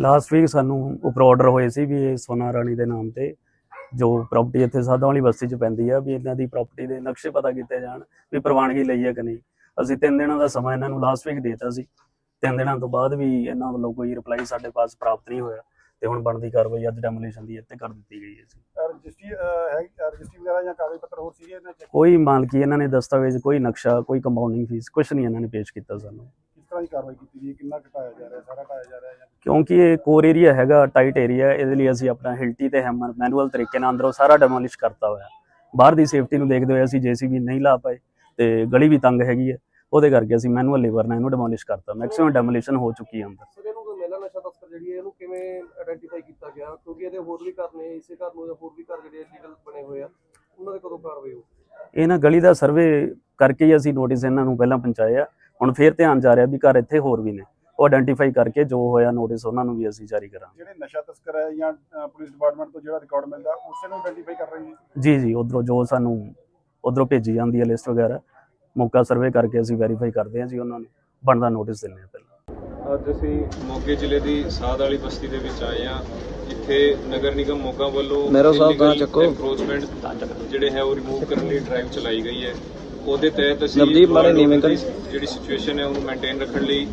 Last week ਸਾਨੂੰ ਉੱਪਰ order ਹੋਏ ਸੀ ਵੀ ਇਹ ਸੋਨਾ ਰਾਣੀ ਦੇ ਨਾਮ ਤੇ ਜੋ ਪ੍ਰਾਪਰਟੀ ਇੱਥੇ ਸਾਧਾਂ ਵਾਲੀ ਬਸਤੀ 'ਚ ਪੈਂਦੀ ਆ ਵੀ ਇਹਨਾਂ ਦੀ ਪ੍ਰਾਪਰਟੀ ਦੇ ਨਕਸ਼ੇ ਪਤਾ ਕੀਤੇ ਜਾਣ ਵੀ ਪ੍ਰਵਾਨਗੀ ਲਈ ਹੈ ਕਿ ਨਹੀਂ। ਅਸੀਂ ਤਿੰਨ ਦਿਨਾਂ ਦਾ ਸਮਾਂ ਇਹਨਾਂ ਨੂੰ ਲਾਸਟ ਵੀਕ ਦੇਤਾ ਸੀ। ਤਿੰਨ ਦਿਨਾਂ ਤੋਂ ਬਾਅਦ ਵੀ ਇਹਨਾਂ ਵੱਲੋਂ ਕੋਈ ਰਿਪਲਾਈ ਸਾਡੇ ਪਾਸ ਪ੍ਰਾਪਤ ਨਹੀਂ ਹੋਇਆ ਤੇ ਹੁਣ ਬਣਦੀ ਕਾਰਵਾਈ ਅੱਜ ਡੈਮੋਲੀਸ਼ਨ ਦੀ ਇੱਥੇ ਕਰ ਦਿੱਤੀ ਗਈ ਹੈ ਜੀ। ਰਜਿਸਟਰੀ ਹੈ ਰਜਿਸਟਰੀ ਵਗੈਰਾ ਜਾਂ ਕਾਗਜ਼ ਪੱਤਰ ਹੋਰ ਸੀਗੇ ਇਹਨਾਂ ਕੋਈ ਮਾਲਕੀ ਇਹਨਾਂ ਨੇ ਦਸਤਾਵੇਜ਼ ਕੋਈ ਨਕਸ਼ਾ ਕੋਈ ਕੰਪਾਊਂਡਿੰਗ ਫੀਸ ਕੁਝ ਨਹੀਂ ਇਹਨਾਂ ਨੇ ਪੇਸ਼ ਕੀਤਾ ਸਾਨੂੰ। ਕਿਸ ਤਰ੍ਹਾਂ ਦੀ ਕਾਰਵਾਈ ਕੀਤੀ ਹੈ ਕਿੰਨਾ ਘਟਾਇਆ ਜਾ ਰਿਹਾ ਸਾਰਾ ਘਟਾਇਆ ਜਾ ਰਿਹਾ ਜਾਂ ਕਿਉਂਕਿ ਇਹ ਕੋਰ ਏਰੀਆ ਹੈਗਾ ਟਾਈਟ ਏਰੀਆ ਇਹਦੇ ਲਈ ਅਸੀਂ ਆਪਣਾ ਹਿਲਟੀ ਤੇ ਹੈਮਰ ਮੈਨੂਅਲ ਤਰੀਕੇ ਨਾਲ ਅੰਦਰੋਂ ਸਾਰਾ ਡੈਮੋਲਿਸ਼ ਕਰਤਾ ਹੋਇਆ। ਬਾਹਰ ਦੀ ਸੇਫਟੀ ਨੂੰ ਦੇਖਦੇ ਹੋਏ ਅਸੀਂ ਜੀਸੀਬੀ ਨਹੀਂ ਲਾ ਪਾਏ ਤੇ ਗਲੀ ਵੀ ਤੰਗ ਹੈਗੀ ਹੈ ਉਹਦੇ ਕਰਕੇ ਅਸੀਂ ਮੈਨੂਅਲ ਲੇਬਰ ਨਾਲ ਇਹਨੂੰ ਡੈਮੋਲਿਸ਼ ਕਰਤਾ। ਮੈਕਸਿਮਮ ਡੈਮੋਲੀਸ਼ਨ ਹੋ ਚੁੱਕੀ ਹੈ ਅੰਦਰ। ਸਰ ਇਹਨੂੰ ਕੋਈ ਮਹਿਲਾ ਨਸ਼ਾ ਤਸਕਰ ਜਿਹੜੀ ਹੈ ਇਹਨੂੰ ਕਿਵੇਂ ਆਇਡੈਂਟੀਫਾਈ ਕੀਤਾ ਗਿਆ? ਕਿਉਂਕਿ ਇਹਦੇ ਹੋਰ ਵੀ ਘਰ ਨੇ ਇਸੇ ਘਰ ਨੂੰ ਜਾਂ ਹੋਰ ਵੀ ਘਰ ਜਿਹੜੇ ਇਲੀਗਲ ਬਣੇ ਹੋਏ ਆ ਉਹਨਾਂ ਦੇ ਕਦੋਂ ਕਾਰਵਾਈ ਹੋ ਇਹ ਨਾ ਗਲੀ ਦਾ ਸਰਵੇ ਕਰਕੇ ਹੀ ਅਸੀਂ ਨੋਟਿਸ ਇਹਨਾਂ ਨੂੰ ਪਹਿਲਾਂ ਪਹੁੰਚਾਏ ਆ ਹੁਣ ਫੇਰ ਧਿਆਨ ਜਾ ਰਿਹਾ ਵੀ ਘਰ ਇੱਥੇ ਹੋਰ ਵੀ ਨੇ। ਉਹ ਆਇਡੈਂਟੀਫਾਈ ਕਰਕੇ ਜੋ ਹੋਇਆ ਨੋਟਿਸ ਉਹਨਾਂ ਨੂੰ ਵੀ ਅਸੀਂ ਜਾਰੀ ਕਰਾਂਗੇ। ਜਿਹੜੇ ਨਸ਼ਾ ਤਸਕਰ ਹੈ ਜਾਂ ਪੁਲਿਸ ਡਿਪਾਰਟਮੈਂਟ ਤੋਂ ਜਿਹੜਾ ਰਿਕਾਰਡ ਮਿਲਦਾ ਉਸੇ ਨੂੰ ਆਇਡੈਂਟੀਫਾਈ ਕਰ ਰਹੀ ਹੈ ਜੀ ਜੀ ਉਧਰੋਂ ਜੋ ਸਾਨੂੰ ਉਧਰੋਂ ਭੇਜੀ ਜਾਂਦੀ ਹੈ ਲਿਸਟ ਵਗੈਰਾ ਮੌਕਾ ਸਰਵੇ ਕਰਕੇ ਅਸੀਂ ਵੈਰੀਫਾਈ ਕਰਦੇ ਹਾਂ ਜੀ ਉਹਨਾਂ ਨੂੰ ਬਣਦਾ ਨੋਟਿਸ ਦਿੰਦੇ ਹਾਂ ਪਹਿਲਾਂ। ਅੱਜ ਅਸੀਂ ਮੋਗੇ ਜ਼ਿਲ੍ਹੇ ਦੀ ਸਾਧ ਵਾਲੀ ਬਸਤੀ ਦੇ ਵਿੱਚ ਆਏ ਹਾਂ। ਇੱਥੇ ਨਗਰ ਨਿਗਮ ਮੋਗਾ ਵੱਲੋਂ ਮੇਰਾ ਸਾਹਿਬ ਗਾਂਹ ਚੱਕੋ। ਐਨਕਰੋਚਮੈਂਟ ਜਿਹੜੇ ਹੈ ਉਹ ਰਿਮੂਵ ਕਰਨ ਲਈ ਡਰਾਈਵ ਚਲਾਈ ਗਈ ਹੈ। ਉਹਦੇ ਤਹਿਤ ਅਸੀਂ ਨਵਦੀਪ ਮਾੜੇ ਨੀਵੇਂ ਕਰੀ। ਜਿਹੜੀ ਸਿਚੁਏਸ਼ਨ ਹੈ ਉਹਨੂੰ ਮੇਨਟੇਨ ਰੱਖਣ ਲਈ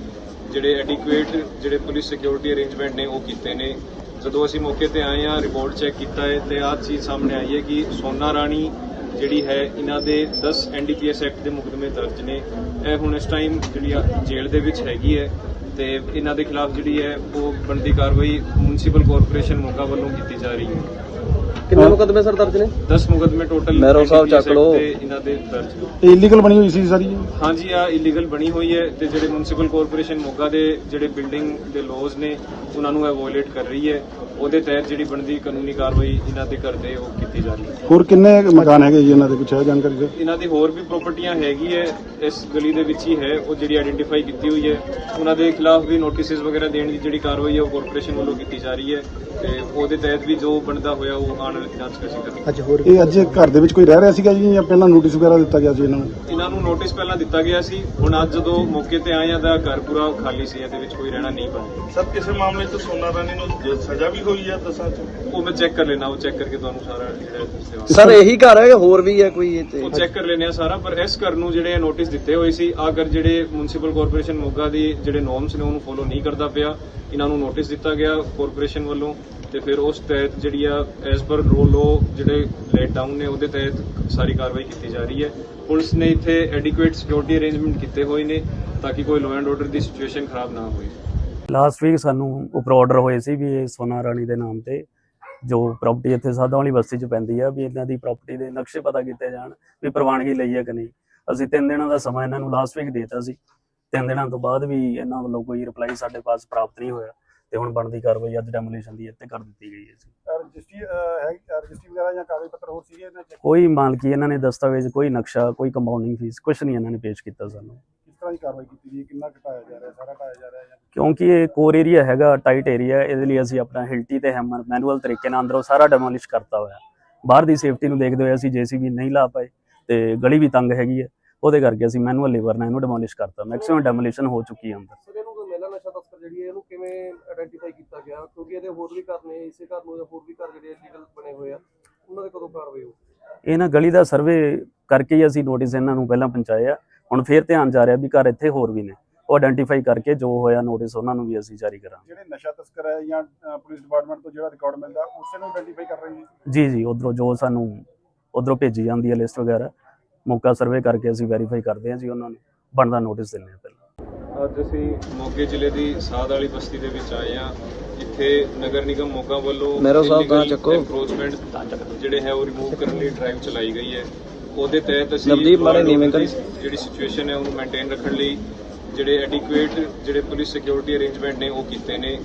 ਜਿਹੜੇ ਐਡਿਕੁਏਟ ਜਿਹੜੇ ਪੁਲਿਸ ਸਿਕਿਉਰਿਟੀ ਅਰੇਂਜਮੈਂਟ ਨੇ ਉਹ ਕੀਤੇ ਨੇ। ਜਦੋਂ ਅਸੀਂ ਮੌਕੇ ਤੇ ਆਏ ਹਾਂ ਰਿਪੋਰਟ ਚੈੱਕ ਕੀਤਾ ਹੈ ਤੇ ਆਹ ਚੀਜ਼ ਸਾਹਮਣੇ ਆਈ ਹੈ ਕਿ ਸੋਨਾ ਰਾਣੀ ਜਿਹੜੀ ਹੈ, ਇਹਨਾਂ ਦੇ 10 ਐਨਡੀਪੀਐਸ ਐਕਟ ਦੇ ਮੁਕਦਮੇ ਦਰਜ ਨੇ। ਇਹ ਹੁਣ ਇਸ ਟਾਈਮ ਜਿਹੜੀ ਆ ਜੇਲ੍ਹ ਦੇ ਵਿੱਚ ਹੈਗੀ ਹੈ ਤੇ ਇਹਨਾਂ ਦੇ ਖਿਲਾਫ ਜਿਹੜੀ ਹੈ, ਉਹ ਬਣਦੀ ਕਾਰਵਾਈ ਮਿਊਨਿਸਪਲ ਕਾਰਪੋਰੇਸ਼ਨ ਮੋਗਾ ਵੱਲੋਂ ਕੀਤੀ ਜਾ ਰਹੀ ਹੈ। ਕਿੰਨੇ ਮੁਕਦਮੇ ਸਰ ਦਰਜ ਨੇ 10 ਮੁਕਦਮੇ ਟੋਟਲ ਮਹਿਰੋ ਸਾਹਿਬ ਚੱਕ ਲਓ। ਇਹਨਾਂ ਦੇ ਦਰਜ ਨੇ ਇਹ ਇਲੀਗਲ ਬਣੀ ਹੋਈ ਸੀ ਸਾਰੀ ਇਹ? ਹਾਂਜੀ ਆ ਇਲੀਗਲ ਬਣੀ ਹੋਈ ਹੈ ਤੇ ਜਿਹੜੇ ਮਿਊਨਿਸਪਲ ਕਾਰਪੋਰੇਸ਼ਨ ਮੋਗਾ ਦੇ ਜਿਹੜੇ ਬਿਲਡਿੰਗ ਦੇ ਲੋਜ਼ ਨੇ ਉਹਨਾਂ ਨੂੰ ਇਹ ਵਾਇਓਲੇਟ ਕਰ ਰਹੀ ਹੈ ਉਹਦੇ ਤਹਿਤ ਜਿਹੜੀ ਬਣਦੀ ਕਾਨੂੰਨੀ ਕਾਰਵਾਈ ਇਹਨਾਂ ਦੇ ਕਰਦੇ ਉਹ ਕੀਤੀ ਜਾ ਰਹੀ ਹੈ। ਹੋਰ ਕਿੰਨੇ ਮਕਾਨ ਹੈਗੇ ਜੀ ਇਹਨਾਂ ਦੇ ਕੁਛ ਹੈ ਜਾਣਕਾਰੀ ਸਰ ਇਹਨਾਂ ਦੀ ਹੋਰ ਵੀ ਪ੍ਰਾਪਰਟੀਆਂ ਹੈਗੀ ਹੈ ਇਸ ਗਲੀ ਦੇ ਵਿੱਚ ਹੀ ਹੈ ਉਹ ਜਿਹੜੀ ਆਇਡੈਂਟੀਫਾਈ ਕੀਤੀ ਹੋਈ ਹੈ। ਉਹਨਾਂ ਦੇ ਖਿਲਾਫ ਵੀ ਨੋਟਿਸਸ ਵਗੈਰਾ ਦੇਣ ਦੀ ਜਿਹੜੀ ਕਾਰਵਾਈ ਹੈ ਉਹ ਕਾਰਪੋਰੇਸ਼ਨ ਵੱਲੋਂ ਕੀਤੀ ਜਾ ਰਹੀ ਹੈ ਤੇ ਉਹਦੇ ਤਹਿਤ ਵੀ ਜੋ ਬਣਦਾ ਹੋਇਆ ਉਹ ਆਉਣ ਵਾਲੀ ਜਾਂਚ ਅਸੀਂ ਕਰਾਂਗੇ। ਇਹ ਅੱਜ ਘਰ ਦੇ ਵਿੱਚ ਕੋਈ ਰਹਿ ਰਿਹਾ ਸੀਗਾ ਜੀ ਜਾਂ ਪਹਿਲਾਂ ਨੋਟਿਸ ਵਗੈਰਾ ਦਿੱਤਾ ਗਿਆ ਸੀ ਇਹਨਾਂ ਨੂੰ? ਇਹਨਾਂ ਨੂੰ ਨੋਟਿਸ ਪਹਿਲਾਂ ਦਿੱਤਾ ਗਿਆ ਸੀ ਹੁਣ ਅੱਜ ਜਦੋਂ ਮੌਕੇ ਤੇ ਆਏ ਆ ਤਾਂ ਘਰ ਪੂਰਾ ਖਾਲੀ ਸੀ ਇਹਦੇ ਵਿੱਚ ਕੋਈ ਰਹਿਣਾ ਨਹੀਂ ਪਾਇਆ ਸਰ ਕਿਸੇ ਮਾਮਲੇ 'ਚ ਸੋਨਾ ਰਾਣੀ ਨੂੰ ਸਜ਼ਾ ਵੀ ਹੋਈ ਹੈ ਦਸਾਂ 'ਚ? ਉਹ ਮੈਂ ਚੈੱਕ ਕਰ ਲੈਣਾ ਉਹ ਚੈੱਕ ਕਰਕੇ ਤੁਹਾਨੂੰ ਸਾਰਾ ਜਿਹੜਾ ਦੱਸਿਆ ਸਰ ਇਹੀ ਘਰ ਹੈ ਹੋਰ ਵੀ ਹੈ ਕੋਈ ਇੱਥੇ? ਉਹ ਚੈੱਕ ਕਰ ਲੈਣੇ ਆ ਸਾਰਾ ਪਰ ਇਸ ਘਰ ਨੂੰ ਜਿਹੜੇ ਨੋਟਿਸ ਦਿੱਤੇ ਹੋਏ ਸੀ ਅਗਰ ਜਿਹੜੇ ਮਿਊਨਿਸਪਲ ਕਾਰਪੋਰੇਸ਼ਨ ਮੋਗਾ ਦੀ ਜਿਹੜੇ ਨੋਰਮਸ ਨੇ ਉਹਨੂੰ ਫੋਲੋ ਨਹੀਂ ਕਰਦਾ ਪਿਆ। ਇਹਨਾਂ ਨੂੰ ਨੋਟਿਸ ਦਿੱਤਾ ਗਿਆ ਕਾਰਪੋਰੇਸ਼ਨ ਵੱਲੋਂ ਤੇ ਫਿਰ ਉਸ ਤਹਿਤ ਜਿਹੜੀ ਆ ਐਸ ਪਰ ਰੂਲ ਉਹ ਜਿਹੜੇ ਲੇਟ ਡਾਊਨ ਨੇ ਉਹਦੇ ਤਹਿਤ ਸਾਰੀ ਕਾਰਵਾਈ ਕੀਤੀ ਜਾ ਰਹੀ ਹੈ। ਪੁਲਿਸ ਨੇ ਇੱਥੇ ਐਡਿਕੁਏਟ ਸਿਕਿਉਰਿਟੀ ਅਰੇਂਜਮੈਂਟ ਕੀਤੇ ਹੋਏ ਨੇ ਤਾਂ ਕਿ ਕੋਈ ਲਾਅ ਐਂਡ ਆਰਡਰ ਦੀ ਸਿਚੁਏਸ਼ਨ ਖਰਾਬ ਨਾ ਹੋਵੇ ਲਾਸਟ ਵੀਕ ਸਾਨੂੰ ਉੱਪਰ ਆਰਡਰ ਹੋਏ ਸੀ ਵੀ ਇਹ ਸੋਨਾ ਰਾਣੀ ਦੇ ਨਾਮ ਤੇ ਜੋ ਪ੍ਰਾਪਰਟੀ ਇੱਥੇ ਸਾਧਾਂ ਵਾਲੀ ਬਸਤੀ 'ਚ ਪੈਂਦੀ ਆ ਵੀ ਇਹਨਾਂ ਦੀ ਪ੍ਰਾਪਰਟੀ ਦੇ ਨਕਸ਼ੇ ਪਤਾ ਕੀਤੇ ਜਾਣ ਵੀ ਪ੍ਰਵਾਨਗੀ ਲਈ ਹੈ ਕਿ ਨਹੀਂ। ਅਸੀਂ ਤਿੰਨ ਦਿਨਾਂ ਦਾ ਸਮਾਂ ਇਹਨਾਂ ਨੂੰ ਲਾਸਟ ਵੀਕ ਦੇਤਾ ਸੀ। ਤਿੰਨ ਦਿਨਾਂ ਤੋਂ ਬਾਅਦ ਵੀ ਇਹਨਾਂ ਵੱਲੋਂ ਕੋਈ ਰਿਪਲਾਈ ਸਾਡੇ ਪਾਸ ਪ੍ਰਾਪਤ ਨਹੀਂ ਹੋਇਆ ਤੇ ਹੁਣ ਬਣਦੀ ਕਾਰਵਾਈ ਅੱਜ ਡੈਮੋਲੀਸ਼ਨ ਦੀ ਇੱਥੇ ਕਰ ਦਿੱਤੀ ਗਈ ਹੈ ਜੀ। ਰਜਿਸਟਰੀ ਹੈ ਰਜਿਸਟਰੀ ਵਗੈਰਾ ਜਾਂ ਕਾਗਜ਼ ਪੱਤਰ ਹੋਰ ਸੀਗੇ ਇਹਨਾਂ ਚ? ਕੋਈ ਮਾਲਕੀ ਇਹਨਾਂ ਨੇ ਦਸਤਾਵੇਜ਼ ਕੋਈ ਨਕਸ਼ਾ ਕੋਈ ਕੰਪਾਊਂਡਿੰਗ ਫੀਸ ਕੁਝ ਨਹੀਂ ਇਹਨਾਂ ਨੇ ਪੇਸ਼ ਕੀਤਾ ਸਾਨੂੰ। ਕਿਸ ਤਰ੍ਹਾਂ ਦੀ ਕਾਰਵਾਈ ਕੀਤੀ ਗਈ? ਕਿੰਨਾ ਘਟਾਇਆ ਜਾ ਰਿਹਾ ਸਾਰਾ ਘਟਾਇਆ ਜਾ ਰਿਹਾ ਜਾਂ ਕਿਉਂਕਿ ਇਹ ਕੋਰ ਏਰੀਆ ਹੈਗਾ ਟਾਈਟ ਏਰੀਆ ਇਹਦੇ ਲਈ ਅਸੀਂ ਆਪਣਾ ਹਿਲਟੀ ਤੇ ਹੈਮਰ ਮੈਨੂਅਲ ਤਰੀਕੇ ਨਾਲ ਅੰਦਰੋਂ ਸਾਰਾ ਡੈਮੋਲਿਸ਼ ਕਰਤਾ ਹੋਇਆ। ਬਾਹਰ ਦੀ ਸੇਫਟੀ ਨੂੰ ਦੇਖਦੇ ਹੋਏ ਅਸੀਂ ਜੀਸੀਬੀ ਨਹੀਂ ਲਾ ਪਾਏ ਤੇ ਗਲੀ ਵੀ ਤੰਗ ਹੈਗੀ ਹੈ। ਉਹਦੇ ਕਰਕੇ ਅਸੀਂ ਮੈਨੂਅਲ ਲੇਬਰ ਨਾਲ ਇਹਨੂੰ ਡੈਮੋਲਿਸ਼ ਕਰਤਾ। ਮੈਕਸਿਮਮ ਡੈਮੋਲੀਸ਼ਨ ਹੋ ਚੁੱਕੀ ਹੈ ਅੰਦਰ। ਸਰ ਇਹਨੂੰ ਕੋਈ ਮਹਿਲਾ ਨਸ਼ਾ ਤਸਕਰ ਜਿਹੜੀ ਹੈ ਇਹਨੂੰ ਕਿਵੇਂ ਆਇਡੈਂਟੀਫਾਈ ਕੀਤਾ ਗਿਆ? ਕਿਉਂਕਿ ਇਹਦੇ ਹੋਰ ਵੀ ਘਰ ਨੇ ਇਸੇ ਘਰ ਨੂੰ ਜਾਂ ਹੋਰ ਵੀ ਘਰ ਜਿਹੜੇ ਇਲੀਗਲ ਬਣੇ ਹੋਏ ਆ ਉਹਨਾਂ ਦੇ ਕਦੋਂ ਕਾਰਵਾਈ ਹੋਊ ਇਹ ਨਾ ਗਲੀ ਦਾ ਸਰਵੇ ਕਰਕੇ ਹੀ ਅਸੀਂ ਨੋਟਿਸ ਇਹਨਾਂ ਨੂੰ ਪਹਿਲਾਂ ਪਹੁੰਚਾਇਆ। ਹੁਣ ਫੇਰ ਧਿਆਨ ਜਾ ਰਿਹਾ ਵੀ ਘਰ ਇੱਥੇ ਹੋਰ ਵੀ ਨੇ। ਉਹ ਆਇਡੈਂਟੀਫਾਈ ਕਰਕੇ ਜੋ ਹੋਇਆ ਨੋਟਿਸ ਉਹਨਾਂ ਨੂੰ ਵੀ ਅਸੀਂ ਜਾਰੀ ਕਰਾਂਗੇ। ਜਿਹੜੇ ਨਸ਼ਾ ਤਸਕਰ ਹੈ ਜਾਂ ਪੁਲਿਸ ਡਿਪਾਰਟਮੈਂਟ ਤੋਂ ਜਿਹੜਾ ਰਿਕਾਰਡ ਮਿਲਦਾ ਉਸੇ ਨੂੰ ਆਇਡੈਂਟੀਫਾਈ ਕਰ ਰਹੇ ਜੀ ਜੀ ਜੀ ਉਧਰੋਂ ਜੋ ਸਾਨੂੰ ਉਧਰੋਂ ਭੇਜੀ ਜਾਂਦੀ ਹੈ ਲਿਸਟ ਵਗੈਰਾ ਮੌਕਾ ਸਰਵੇ ਕਰਕੇ ਅਸੀਂ ਵੈਰੀਫਾਈ ਕਰਦੇ ਹਾਂ ਜੀ ਉਹਨਾਂ ਨੂੰ ਬਣਦਾ ਨੋਟਿਸ ਦਿੰਦੇ ਹਾਂ ਪਹਿਲਾਂ। ਅੱਜ ਅਸੀਂ ਮੋਗੇ ਜ਼ਿਲ੍ਹੇ ਦੀ ਸਾਧ ਵਾਲੀ ਬਸਤੀ ਦੇ ਵਿੱਚ ਆਏ ਹਾਂ। ਇੱਥੇ ਨਗਰ ਨਿਗਮ ਮੋਗਾ ਵੱਲੋਂ ਮਹਿਰੋ ਸਾਹਿਬ ਗਾਂਹ ਚੱਕੋ। ਐਨਕਰੋਚਮੈਂਟ ਜਿਹੜੇ ਹੈ ਉਹ ਰਿਮੂਵ ਕਰਨ ਲਈ ਡਰਾਈਵ ਚਲਾਈ ਗਈ ਹੈ। ਉਹਦੇ ਤਹਿਤ ਅਸੀਂ ਨਵਦੀਪ and ਨੀਵੇਂ ਜਿਹੜੀ ਸਿਚੁਏਸ਼ਨ ਹੈ ਉਹਨੂੰ ਮੇਨਟੇਨ ਰੱਖਣ ਲਈ ਜਿਹੜੇ ਐਡਿਕੁਏਟ ਜਿਹੜੇ ਪੁਲਿਸ ਸਿਕਿਉਰਿਟੀ ਅਰੇਂਜਮੈਂਟ ਨੇ ਉਹ ਕੀਤੇ ਨੇ।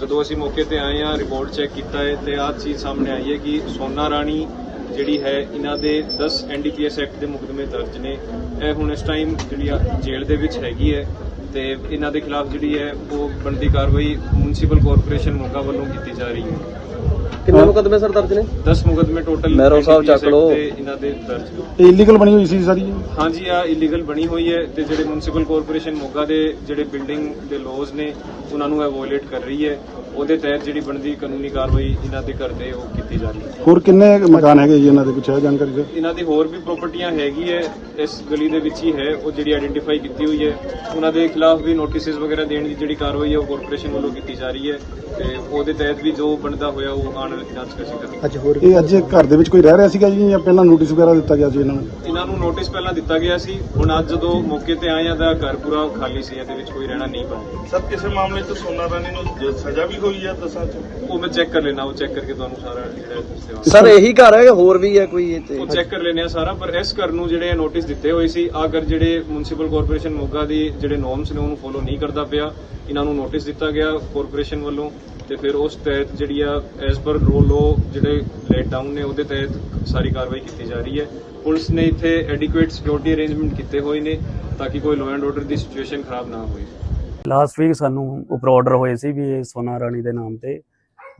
ਜਦੋਂ ਅਸੀਂ ਮੌਕੇ ਤੇ ਆਏ ਹਾਂ ਰਿਪੋਰਟ ਚੈੱਕ ਕੀਤਾ ਹੈ ਤੇ ਆਹ ਚੀਜ਼ ਸਾਹਮਣੇ ਆਈ ਹੈ ਕਿ ਸੋਨਾ ਰਾਣੀ ਜਿਹੜੀ ਹੈ, ਇਹਨਾਂ ਦੇ 10 ਐਨਡੀਪੀਐਸ ਐਕਟ ਦੇ ਮੁਕਦਮੇ ਦਰਜ ਨੇ। ਇਹ ਹੁਣ ਇਸ ਟਾਈਮ ਜਿਹੜੀ ਆ ਜੇਲ੍ਹ ਦੇ ਵਿੱਚ ਹੈਗੀ ਹੈ ਤੇ ਇਹਨਾਂ ਦੇ ਖਿਲਾਫ ਜਿਹੜੀ ਹੈ, ਉਹ ਬਣਦੀ ਕਾਰਵਾਈ ਮਿਊਨਿਸਪਲ ਕਾਰਪੋਰੇਸ਼ਨ ਮੋਗਾ ਵੱਲੋਂ ਕੀਤੀ ਜਾ ਰਹੀ ਹੈ। ਕਿੰਨੇ ਮੁਕਦਮੇ ਸਰ ਦਰਜ ਨੇ? 10 ਮੁਕਦਮੇ ਟੋਟਲ ਮਹਿਰੋ ਸਾਹਿਬ ਚੱਕ ਲਓ। ਇਹਨਾਂ ਦੇ ਦਰਜ ਇਹ ਇਲੀਗਲ ਬਣੀ ਹੋਈ ਸੀ ਸਾਰੀ? ਹਾਂਜੀ ਆ ਇਲੀਗਲ ਬਣੀ ਹੋਈ ਹੈ ਤੇ ਜਿਹੜੇ ਮਿਊਨਿਸਪਲ ਕਾਰਪੋਰੇਸ਼ਨ ਮੋਗਾ ਦੇ ਜਿਹੜੇ ਬਿਲਡਿੰਗ ਦੇ ਲੋਜ਼ ਨੇ ਉਹਨਾਂ ਨੂੰ ਇਹ ਵਾਇਓਲੇਟ ਕਰ ਰਹੀ ਹੈ। ਉਹਦੇ ਤਹਿਤ ਜਿਹੜੀ ਬਣਦੀ ਕਾਨੂੰਨੀ ਕਾਰਵਾਈ ਇਹਨਾਂ ਦੇ ਕਰਦੇ ਉਹ ਕੀਤੀ ਜਾ ਰਹੀ ਹੈ। ਹੋਰ ਕਿੰਨੇ ਮਕਾਨ ਹੈਗੇ ਜੀ ਇਹਨਾਂ ਦੇ ਕੁਛ ਹੈ ਜਾਣਕਾਰੀ ਸਰ ਇਹਨਾਂ ਦੀ ਹੋਰ ਵੀ ਪ੍ਰਾਪਰਟੀਆਂ ਹੈਗੀ ਹੈ ਇਸ ਗਲੀ ਦੇ ਵਿੱਚ ਹੀ ਹੈ ਉਹ ਜਿਹੜੀ ਆਇਡੈਂਟੀਫਾਈ ਕੀਤੀ ਹੋਈ ਹੈ। ਉਹਨਾਂ ਦੇ ਖਿਲਾਫ ਵੀ ਨੋਟਿਸਸ ਵਗੈਰਾ ਦੇਣ ਦੀ ਜਿਹੜੀ ਕਾਰਵਾਈ ਹੈ ਉਹ ਕਾਰਪੋਰੇਸ਼ਨ ਵੱਲੋਂ ਕੀਤੀ ਜਾ ਰਹੀ ਹੈ ਤੇ ਉਹਦੇ ਤਹਿਤ ਵੀ ਜੋ ਬਣਦਾ ਹੋਇਆ ਉਹ ਆਉਣ ਵਾਲੇ ਦਿਨਾਂ 'ਚ ਅਸੀਂ ਕਰਾਂਗੇ ਇਹ ਅੱਜ ਘਰ ਦੇ ਵਿੱਚ ਕੋਈ ਰਹਿ ਰਿਹਾ ਸੀਗਾ ਜੀ ਜਾਂ ਪਹਿਲਾਂ ਨੋਟਿਸ ਵਗੈਰਾ ਦਿੱਤਾ ਗਿਆ ਸੀ ਇਹਨਾਂ ਨੂੰ? ਇਹਨਾਂ ਨੂੰ ਨੋਟਿਸ ਪਹਿਲਾਂ ਦਿੱਤਾ ਗਿਆ ਸੀ ਹੁਣ ਅੱਜ ਜਦੋਂ ਮੌਕੇ ਤੇ ਆਏ ਆ ਤਾਂ ਘਰ ਪੂਰਾ ਖਾਲੀ ਸੀ ਇਹਦੇ ਵਿੱਚ ਕੋਈ ਰਹਿਣਾ ਨਹੀਂ ਪਾਇਆ ਸਰ ਕਿਸੇ ਮਾਮਲੇ 'ਚ ਸੋਨਾ ਰਾਣੀ ਨੂੰ ਜ- ਸਜ਼ਾ ਵੀ ਹੋਈ ਹੈ ਦਸਾਂ 'ਚ? ਉਹ ਮੈਂ ਚੈੱਕ ਕਰ ਲੈਣਾ ਉਹ ਚੈੱਕ ਕਰਕੇ ਤੁਹਾਨੂੰ ਸਾਰਾ ਜਿਹੜਾ ਦੱਸਿਆ ਸਰ ਇਹੀ ਘਰ ਹੈ ਕਿ ਹੋਰ ਵੀ ਹੈ ਕੋਈ ਇੱਥੇ? ਉਹ ਚੈੱਕ ਕਰ ਲੈਣੇ ਆ ਸਾਰਾ ਪਰ ਇਸ ਘਰ ਨੂੰ ਜਿਹੜੇ ਨੋਟਿਸ ਦਿੱਤੇ ਹੋਏ ਸੀ ਆਗਰ ਜਿਹੜੇ ਮਿਊਨਿਸਪਲ ਕਾਰਪੋਰੇਸ਼ਨ ਮੋਗਾ ਦੀ ਜਿਹੜੇ ਨੋਰਮਸ ਨੇ ਉਹਨੂੰ ਫੋਲੋ ਨਹੀਂ ਕਰਦਾ ਪਿਆ। ਇਹਨਾਂ ਨੂੰ ਨੋਟਿਸ ਦਿੱਤਾ ਗਿਆ ਕਾਰਪੋਰੇਸ਼ਨ ਵੱਲੋਂ ਤੇ ਫਿਰ ਉਸ ਤਹਿਤ ਜਿਹੜੀ ਆ ਐਸ ਪਰ ਰੂਲ ਲੋ ਜਿਹੜੇ ਲੇਟ ਡਾਊਨ ਨੇ ਉਹਦੇ ਤਹਿਤ ਸਾਰੀ ਕਾਰਵਾਈ ਕੀਤੀ ਜਾ ਰਹੀ ਹੈ। ਪੁਲਿਸ ਨੇ ਇੱਥੇ ਐਡਿਕੁਏਟ ਸਿਕਿਉਰਿਟੀ ਅਰੇਂਜਮੈਂਟ ਕੀਤੇ ਹੋਏ ਨੇ ਤਾਂ ਕਿ ਕੋਈ ਲਾਅ ਐਂਡ ਆਰਡਰ ਦੀ ਸਿਚੁਏਸ਼ਨ ਖਰਾਬ ਨਾ ਹੋਵੇ ਲਾਸਟ ਵੀਕ ਸਾਨੂੰ ਉੱਪਰ ਆਰਡਰ ਹੋਏ ਸੀ ਵੀ ਇਹ ਸੋਨਾ ਰਾਣੀ ਦੇ ਨਾਮ ਤੇ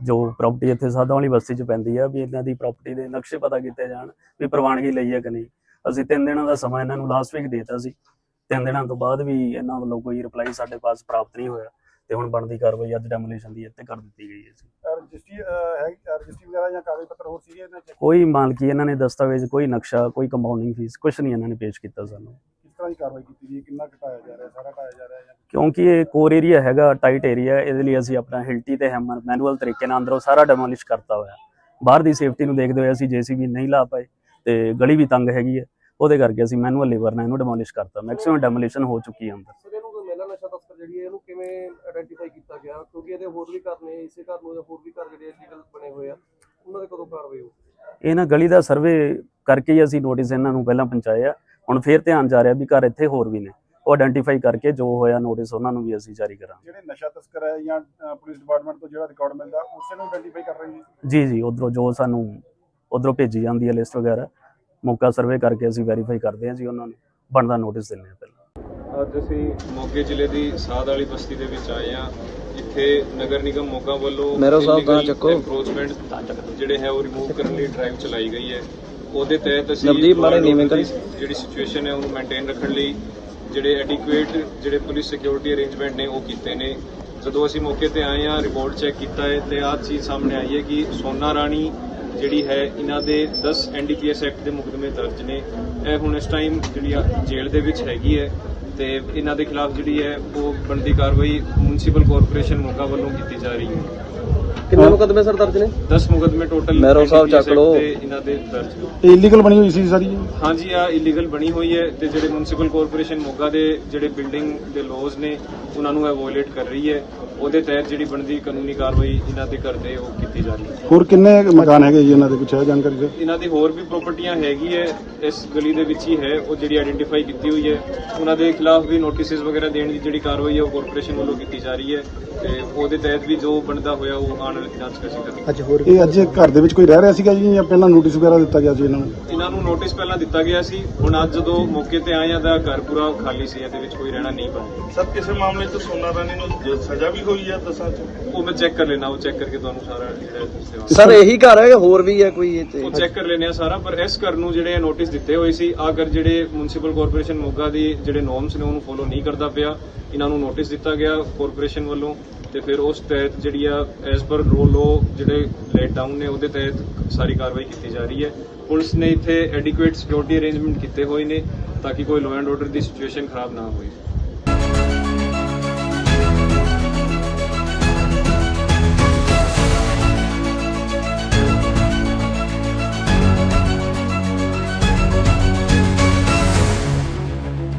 ਜੋ ਪ੍ਰਾਪਰਟੀ ਇੱਥੇ ਸਾਦਾ ਵਾਲੀ ਬਸਤੀ 'ਚ ਪੈਂਦੀ ਆ ਵੀ ਇਹਨਾਂ ਦੀ ਪ੍ਰਾਪਰਟੀ ਦੇ ਨਕਸ਼ੇ ਪਤਾ ਕੀਤੇ ਜਾਣ ਵੀ ਪ੍ਰਵਾਨਗੀ ਲਈ ਹੈ ਕਿ ਨਹੀਂ। ਅਸੀਂ ਤਿੰਨ ਦਿਨਾਂ ਦਾ ਸਮਾਂ ਇਹਨਾਂ ਨੂੰ ਲਾਸਟ ਵੀਕ ਦੇਤਾ ਸੀ। ਤਿੰਨ ਦਿਨਾਂ ਤੋਂ ਬਾਅਦ ਵੀ ਇਹਨਾਂ ਵੱਲੋਂ ਕੋਈ ਰਿਪਲਾਈ ਸਾਡੇ ਪਾਸ ਪ੍ਰਾਪਤ ਨਹੀਂ ਹੋਇਆ ਤੇ ਹੁਣ ਬਣਦੀ ਕਾਰਵਾਈ ਅੱਜ ਡੈਮੋਲੀਸ਼ਨ ਦੀ ਇੱਥੇ ਕਰ ਦਿੱਤੀ ਗਈ ਹੈ ਜੀ। ਰਜਿਸਟਰੀ ਹੈ ਰਜਿਸਟਰੀ ਵਗੈਰਾ ਜਾਂ ਕਾਗਜ਼ ਪੱਤਰ ਹੋਰ ਸੀਗੇ ਇਹਨਾਂ ਕੋਈ ਮਾਲਕੀ ਇਹਨਾਂ ਨੇ ਦਸਤਾਵੇਜ਼ ਕੋਈ ਨਕਸ਼ਾ ਕੋਈ ਕੰਪਾਊਂਡਿੰਗ ਫੀਸ ਕੁਝ ਨਹੀਂ ਇਹਨਾਂ ਨੇ ਪੇਸ਼ ਕੀਤਾ ਸਾਨੂੰ। ਤਰ੍ਹਾਂ ਦੀ ਕਾਰਵਾਈ ਕੀਤੀ ਗਈ ਕਿੰਨਾ ਘਟਾਇਆ ਜਾ ਰਿਹਾ ਸਾਰਾ ਘਟਾਇਆ ਜਾ ਰਿਹਾ ਜਾਂ ਕਿਉਂਕਿ ਇਹ ਕੋਰ ਏਰੀਆ ਹੈਗਾ ਟਾਈਟ ਏਰੀਆ ਇਹਦੇ ਲਈ ਅਸੀਂ ਆਪਣਾ ਹਿਲਟੀ ਤੇ ਹੈਮਰ ਮੈਨੂਅਲ ਤਰੀਕੇ ਨਾਲ ਅੰਦਰੋਂ ਸਾਰਾ ਡੈਮੋਲਿਸ਼ ਕਰਤਾ ਹੋਇਆ। ਬਾਹਰ ਦੀ ਸੇਫਟੀ ਨੂੰ ਦੇਖਦੇ ਹੋਏ ਅਸੀਂ ਜੀਸੀਬੀ ਨਹੀਂ ਲਾ ਪਾਏ ਤੇ ਗਲੀ ਵੀ ਤੰਗ ਹੈਗੀ ਹੈ। ਉਹਦੇ ਕਰਕੇ ਅਸੀਂ ਮੈਨੂਅਲ ਲੇਬਰ ਨਾਲ ਇਹਨੂੰ ਡੈਮੋਲਿਸ਼ ਕਰਤਾ। ਮੈਕਸਿਮਮ ਡੈਮੋਲੀਸ਼ਨ ਹੋ ਚੁੱਕੀ ਹੈ ਅੰਦਰ। ਸਰ ਇਹਨੂੰ ਕੋਈ ਮਹਿਲਾ ਨਸ਼ਾ ਤਸਕਰ ਜਿਹੜੀ ਹੈ ਇਹਨੂੰ ਕਿਵੇਂ ਆਇਡੈਂਟੀਫਾਈ ਕੀਤਾ ਗਿਆ? ਕਿਉਂਕਿ ਇਹਦੇ ਹੋਰ ਵੀ ਘਰ ਨੇ ਇਸੇ ਘਰ ਨੂੰ ਜਾਂ ਹੋਰ ਵੀ ਘਰ ਜਿਹੜੇ ਇਲੀਗਲ ਬਣੇ ਹੋਏ ਆ ਉਹਨਾਂ ਦੇ ਕਦੋਂ ਕਾਰਵਾਈ ਹੋਊ? ਇਹ ਨਾ ਗਲੀ ਦਾ ਸਰਵੇ ਕਰਕੇ ਹੀ ਅਸੀਂ ਨੋਟਿਸ ਇਹਨਾਂ ਨੂੰ ਪਹਿਲਾਂ ਪਹੁੰਚਾਇਆ। ਹੁਣ ਫੇਰ ਧਿਆਨ ਜਾ ਰਿਹਾ ਵੀ ਘਰ ਇੱਥੇ ਹੋਰ ਵੀ ਨੇ। ਉਹ ਆਇਡੈਂਟੀਫਾਈ ਕਰਕੇ ਜੋ ਹੋਇਆ ਨੋਟਿਸ ਉਹਨਾਂ ਨੂੰ ਵੀ ਅਸੀਂ ਜਾਰੀ ਕਰਾਂਗੇ। ਜਿਹੜੇ ਨਸ਼ਾ ਤਸਕਰ ਹੈ ਜਾਂ ਪੁਲਿਸ ਡਿਪਾਰਟਮੈਂਟ ਤੋਂ ਜਿਹੜਾ ਰਿਕਾਰਡ ਮਿਲਦਾ ਉਸੇ ਨੂੰ ਆਇਡੈਂਟੀਫਾਈ ਕਰ ਰਹੇ ਜੀ ਜੀ ਜੀ ਉਧਰੋਂ ਜੋ ਸਾਨੂੰ ਉਧਰੋਂ ਭੇਜੀ ਜਾਂਦੀ ਹੈ ਲਿਸਟ ਵਗੈਰਾ ਮੌਕਾ ਸਰਵੇ ਕਰਕੇ ਅਸੀਂ ਵੈਰੀਫਾਈ ਕਰਦੇ ਹਾਂ ਜੀ ਉਹਨਾਂ ਨੂੰ। ਬਣਦਾ ਨੋਟਿਸ ਦਿੰਦੇ ਹਾਂ ਪਹਿਲਾਂ। ਅੱਜ ਅਸੀਂ ਮੋਗੇ ਜ਼ਿਲ੍ਹੇ ਦੀ ਸਾਧ ਵਾਲੀ ਬਸਤੀ ਦੇ ਵਿੱਚ ਆਏ ਹਾਂ ਇੱਥੇ ਨਗਰ ਨਿਗਮ ਮੋਗਾ ਵੱਲੋਂ ਮਹਿਰੋ ਸਾਹਿਬ ਗਾਂਹ ਚੱਕੋ। ਐਨਕਰੋਚਮੈਂਟ ਜਿਹੜੇ ਹੈ ਉਹ ਰਿਮੂਵ ਕਰਨ ਲਈ ਡਰਾਈਵ ਚਲਾਈ ਗਈ ਹੈ। ਉਹਦੇ ਤਹਿਤ ਅਸੀਂ ਨਵਦੀਪ and ਨੀਵੇਂ ਕਰੀ। ਜਿਹੜੀ ਸਿਚੁਏਸ਼ਨ ਹੈ ਉਹਨੂੰ ਮੇਨਟੇਨ ਰੱਖਣ ਲਈ ਜਿਹੜੇ ਐਡਿਕੁਏਟ ਜਿਹੜੇ ਪੁਲਿਸ ਸਿਕਿਉਰਿਟੀ ਅਰੇਂਜਮੈਂਟ ਨੇ ਉਹ ਕੀਤੇ ਨੇ। ਜਦੋਂ ਅਸੀਂ ਮੌਕੇ ਤੇ ਆਏ ਹਾਂ ਰਿਪੋਰਟ ਚੈੱਕ ਕੀਤਾ ਹੈ ਤੇ ਆਹ ਚੀਜ਼ ਸਾਹਮਣੇ ਆਈ ਹੈ ਕਿ ਸੋਨਾ ਰਾਣੀ ਜਿਹੜੀ ਹੈ ਇਹਨਾਂ ਦੇ 10 ਐਨਡੀਪੀਐਸ ਐਕਟ ਦੇ ਮੁਕਦਮੇ ਦਰਜ ਨੇ। ਇਹ ਹੁਣ ਇਸ ਟਾਈਮ ਜਿਹੜੀ ਆ ਜੇਲ੍ਹ ਦੇ ਵਿੱਚ ਹੈਗੀ ਹੈ ਤੇ ਇਹਨਾਂ ਦੇ ਖਿਲਾਫ ਜਿਹੜੀ ਹੈ ਉਹ ਬਣਦੀ ਕਾਰਵਾਈ ਮਿਊਨਿਸਪਲ ਕਾਰਪੋਰੇਸ਼ਨ ਮੋਗਾ ਵੱਲੋਂ ਕੀਤੀ ਜਾ ਰਹੀ ਹੈ। ਕਿੰਨੇ ਮੁਕਦਮੇ ਸਰ ਦਰਜ ਨੇ? 10 ਮੁਕਦਮੇ ਟੋਟਲ ਮਹਿਰੋ ਸਾਹਿਬ ਚੱਕ ਲਓ। ਇਹਨਾਂ ਦੇ ਦਰਜ। ਇਹ ਇਲੀਗਲ ਬਣੀ ਹੋਈ ਸੀ ਸਾਰੀ ਇਹ? ਹਾਂਜੀ ਆ ਇਲੀਗਲ ਬਣੀ ਹੋਈ ਹੈ ਤੇ ਜਿਹੜੇ ਮਿਊਨਿਸਪਲ ਕਾਰਪੋਰੇਸ਼ਨ ਮੋਗਾ ਦੇ ਜਿਹੜੇ ਬਿਲਡਿੰਗ ਦੇ ਲੋਜ਼ ਨੇ ਉਹਨਾਂ ਨੂੰ ਇਹ ਵਾਇਓਲੇਟ ਕਰ ਰਹੀ ਹੈ। ਉਹਦੇ ਤਹਿਤ ਜਿਹੜੀ ਬਣਦੀ ਕਾਨੂੰਨੀ ਕਾਰਵਾਈ ਇਹਨਾਂ ਦੇ ਕਰਦੇ ਉਹ ਕੀਤੀ ਜਾ ਰਹੀ ਹੈ। ਹੋਰ ਕਿੰਨੇ ਮਕਾਨ ਹੈਗੇ ਜੀ ਇਹਨਾਂ ਦੇ? ਕੁਛ ਹੈ ਜਾਣਕਾਰੀ ਸਰ? ਇਹਨਾਂ ਦੀ ਹੋਰ ਵੀ ਪ੍ਰਾਪਰਟੀਆਂ ਹੈਗੀ ਹੈ ਇਸ ਗਲੀ ਦੇ ਵਿੱਚ ਹੀ ਹੈ ਉਹ ਜਿਹੜੀ ਆਇਡੈਂਟੀਫਾਈ ਕੀਤੀ ਹੋਈ ਹੈ। ਉਹਨਾਂ ਦੇ ਖਿਲਾਫ ਵੀ ਨੋਟਿਸਸ ਵਗੈਰਾ ਦੇਣ ਦੀ ਜਿਹੜੀ ਕਾਰਵਾਈ ਹੈ ਉਹ ਕਾਰਪੋਰੇਸ਼ਨ ਵੱਲੋਂ ਕੀਤੀ ਜਾ ਰਹੀ ਹੈ। ਤੇ ਉਹਦੇ ਤਹਿਤ ਵੀ ਜੋ ਬਣਦਾ ਹੋਇਆ ਉਹ ਆਉਣ ਵਾਲੀ ਜਾਂਚ ਕਰ ਸਕਦਾ ਇਹ ਅੱਜ ਘਰ ਦੇ ਵਿੱਚ ਕੋਈ ਰਹਿ ਰਿਹਾ ਸੀਗਾ ਜੀ ਜਾਂ ਪਹਿਲਾਂ ਨੋਟਿਸ ਵਗੈਰਾ ਦਿੱਤਾ ਗਿਆ ਸੀ ਇਹਨਾਂ ਨੂੰ? ਇਹਨਾਂ ਨੂੰ ਨੋਟਿਸ ਪਹਿਲਾਂ ਦਿੱਤਾ ਗਿਆ ਸੀ। ਹੁਣ ਅੱਜ ਜਦੋਂ ਮੌਕੇ ਤੇ ਆਏ ਆ ਤਾਂ ਘਰ ਪੂਰਾ ਖਾਲੀ ਸੀ ਇਹਦੇ ਵਿੱਚ ਕੋਈ ਰਹਿਣਾ ਨਹੀਂ ਪਾਇਆ ਸਰ ਕਿਸੇ ਮਾਮਲੇ 'ਚ ਸੋਨਾ ਰਾਣੀ ਨੂੰ ਸਜ਼ਾ ਵੀ ਹੋਈ ਹੈ ਦਸਾਂ 'ਚ? ਉਹ ਮੈਂ ਚੈੱਕ ਕਰ ਲੈਣਾ ਉਹ ਚੈੱਕ ਕਰਕੇ ਤੁਹਾਨੂੰ ਸਾਰਾ ਜਿਹੜਾ ਸਰ ਇਹੀ ਘਰ ਹੈ ਜਾਂ ਹੋਰ ਵੀ ਹੈ ਕੋਈ ਇੱਥੇ? ਉਹ ਚੈੱਕ ਕਰ ਲੈਣੇ ਆ ਸਾਰਾ ਪਰ ਇਸ ਘਰ ਨੂੰ ਜਿਹੜੇ ਨੋਟਿਸ ਦਿੱਤੇ ਹੋਏ ਸੀ ਆ ਕਰ ਜਿਹੜੇ ਮਿਊਨਿਸਪਲ ਕਾਰਪੋਰੇਸ਼ਨ ਮੋਗਾ ਦੀ ਜਿਹੜੇ ਨੋਰਮਸ ਨੇ ਉਹਨੂੰ ਫੋਲੋ ਨਹੀਂ ਕਰਦਾ ਪਿਆ। ਇਹਨਾਂ ਨੂੰ ਨੋਟਿਸ ਦਿੱਤਾ ਗਿਆ ਕਾਰਪੋਰੇਸ਼ਨ ਵੱਲੋਂ। ਤੇ ਫਿਰ ਉਸ ਤਹਿਤ ਜਿਹੜੀ ਆ ਐਸ ਪਰ ਰੂਲ ਲੋ ਜਿਹੜੇ ਲੇਟ ਡਾਊਨ ਨੇ, ਉਹਦੇ ਤਹਿਤ ਸਾਰੀ ਕਾਰਵਾਈ ਕੀਤੀ ਜਾ ਰਹੀ ਹੈ। ਪੁਲਿਸ ਨੇ ਇੱਥੇ ਐਡਿਕੁਏਟ ਸਿਕਿਉਰਿਟੀ ਅਰੇਂਜਮੈਂਟ ਕੀਤੇ ਹੋਏ ਨੇ, ਤਾਂ ਕਿ ਕੋਈ ਲਾਅ ਐਂਡ ਆਰਡਰ ਦੀ ਸਿਚੁਏਸ਼ਨ ਖਰਾਬ ਨਾ ਹੋਵੇ